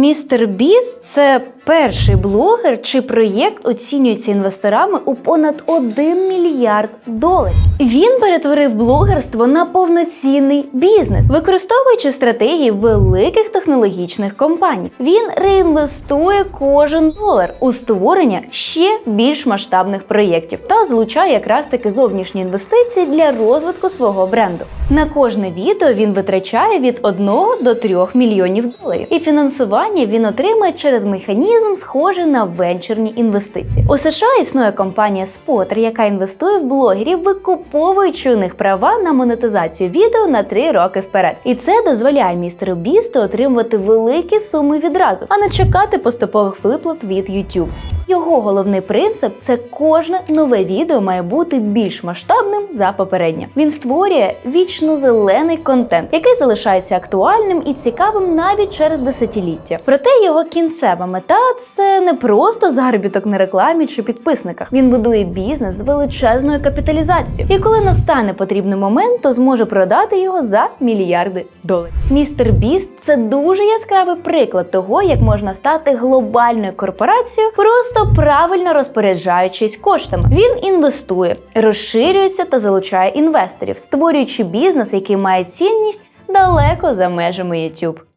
Містер Біс це перший блогер, чий проєкт оцінюється інвесторами у понад 1 мільярд доларів. Він перетворив блогерство на повноцінний бізнес, використовуючи стратегії великих технологічних компаній. Він реінвестує кожен долар у створення ще більш масштабних проєктів та залучає якраз таки зовнішні інвестиції для розвитку свого бренду. На кожне відео він витрачає від 1 до 3 мільйонів доларів, і фінансування він отримує через механізм, схожий на венчурні інвестиції. У США існує компанія Spotter, яка інвестує в блогерів, викуповуючи у них права на монетизацію відео на 3 роки вперед. І це дозволяє містеру Бісту отримувати великі суми відразу, а не чекати поступових виплат від YouTube. Його головний принцип це кожне нове відео має бути більш масштабним за попереднє. Він створює вічно зелений контент, який залишається актуальним і цікавим навіть через десятиліття. Проте його кінцева мета це не просто заробіток на рекламі чи підписниках. Він будує бізнес з величезною капіталізацією. І коли настане потрібний момент, то зможе продати його за мільярди доларів. Містер Біст це дуже яскравий приклад того, як можна стати глобальною корпорацією, просто правильно розпоряджаючись коштами. Він інвестує, розширюється та залучає інвесторів, створюючи бізнес, який має цінність далеко за межами YouTube.